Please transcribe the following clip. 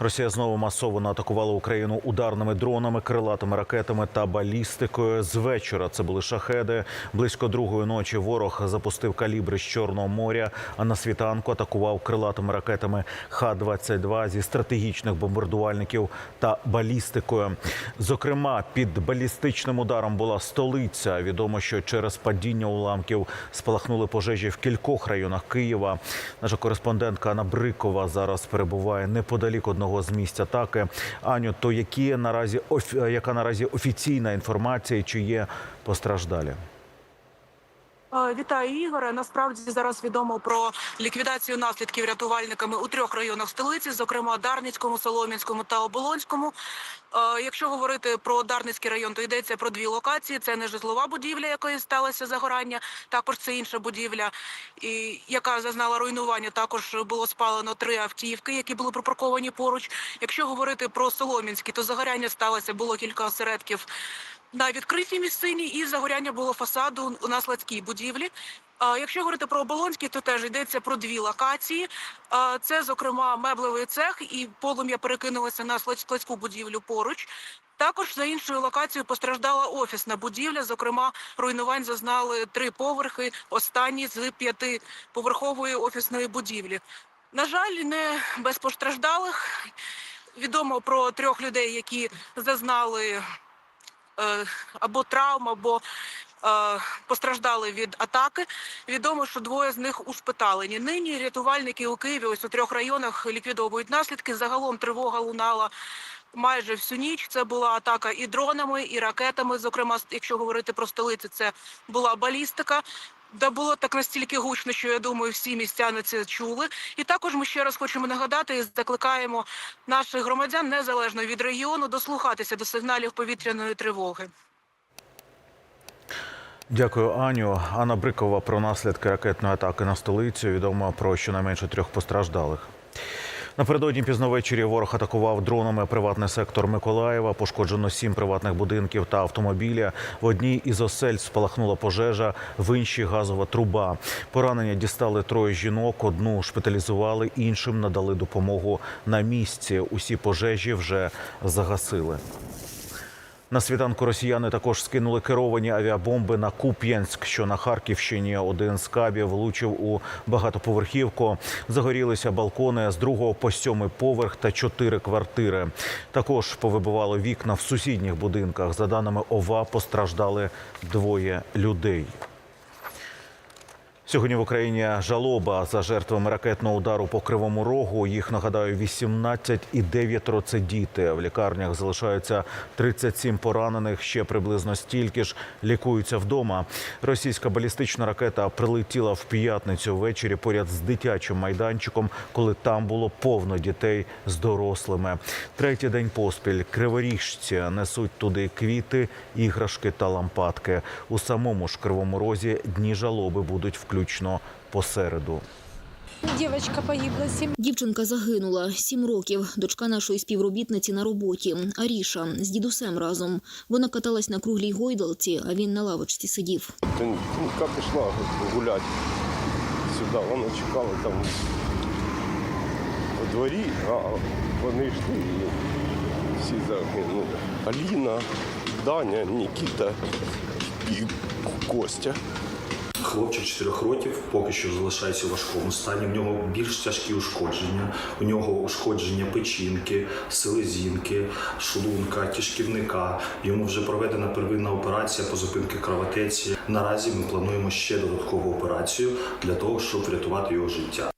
Росія знову масово атакувала Україну ударними дронами, крилатими ракетами та балістикою. З вечора це були шахеди. Близько другої ночі ворог запустив калібри з Чорного моря. А на світанку атакував крилатими ракетами Х-22 зі стратегічних бомбардувальників та балістикою. Зокрема, під балістичним ударом була столиця. Відомо, що через падіння уламків спалахнули пожежі в кількох районах Києва. Наша кореспондентка Анна Брикова зараз перебуває неподалік одного з місць атаки. Аню, то які наразі яка наразі офіційна інформація, чи є постраждалі? Е, Вітаю, Ігоре. Насправді зараз відомо про ліквідацію наслідків рятувальниками у трьох районах столиці, зокрема Дарницькому, Солом'янському та Оболонському. Е, Якщо говорити про Дарницький район, то йдеться про дві локації: це не житлова будівля, якої сталося загорання. Також це інша будівля, яка зазнала руйнування. Також було спалено три автівки, які були припарковані поруч. Якщо говорити про Солом'янський, то загоряння сталося було кілька осередків на відкритій місцині і загоряння було фасаду на складській будівлі. Якщо говорити про Оболонський, то теж йдеться про дві локації. Це, зокрема, меблевий цех, і полум'я перекинулося на склад- складську будівлю поруч. Також за іншою локацією постраждала офісна будівля. Зокрема, руйнувань зазнали три поверхи, останні з п'ятиповерхової офісної будівлі. На жаль, не без постраждалих. Відомо про трьох людей, які зазнали або травм, або е, постраждали від атаки. Відомо, що двоє з них ушпиталені. Нині рятувальники у Києві ось у трьох районах ліквідовують наслідки. Загалом тривога лунала. Майже всю ніч це була атака і дронами, і ракетами. Зокрема, якщо говорити про столицю, це була балістика. Де було так настільки гучно, що я думаю, всі містяни це чули. І також ми ще раз хочемо нагадати і закликаємо наших громадян незалежно від регіону дослухатися до сигналів повітряної тривоги. Дякую, Аню. Анна Брикова про наслідки ракетної атаки на столицю. Відомо про щонайменше трьох постраждалих. Напередодні пізно ввечері ворог атакував дронами приватний сектор Миколаєва. Пошкоджено сім приватних будинків та автомобіля. В одній із осель спалахнула пожежа, в іншій газова труба. Поранення дістали троє жінок. Одну шпиталізували, іншим надали допомогу на місці. Усі пожежі вже загасили. На світанку росіяни також скинули керовані авіабомби на Куп'янськ, що на Харківщині. Один з кабів влучив у багатоповерхівку. Загорілися балкони з другого по сьомий поверх та чотири квартири. Також повибивало вікна в сусідніх будинках. За даними ОВА, постраждали двоє людей. Сьогодні в Україні жалоба за жертвами ракетного удару по кривому рогу. Їх нагадаю 18 і 9 – це діти. В лікарнях залишаються 37 поранених. Ще приблизно стільки ж лікуються вдома. Російська балістична ракета прилетіла в п'ятницю ввечері поряд з дитячим майданчиком, коли там було повно дітей з дорослими. Третій день поспіль криворіжці несуть туди квіти, іграшки та лампадки. У самому ж кривому розі дні жалоби будуть включно посереду. Девочка погибла, семь Дівчинка загинула сім років. Дочка нашої співробітниці на роботі. Аріша з дідусем разом. Вона каталась на круглій гойдалці, а він на лавочці сидів. Тонька пішла гуляти сюди, вона чекала там у дворі, а вони йшли і всі загинули. Аліна, Даня, Нікіта і Костя. Хлопчик 4 років поки що залишається у важкому стані. В нього більш тяжкі ушкодження. У нього ушкодження печінки, селезінки, шлунка, кишківника. Йому вже проведена первинна операція по зупинці кровотеці. Наразі ми плануємо ще додаткову операцію для того, щоб врятувати його життя.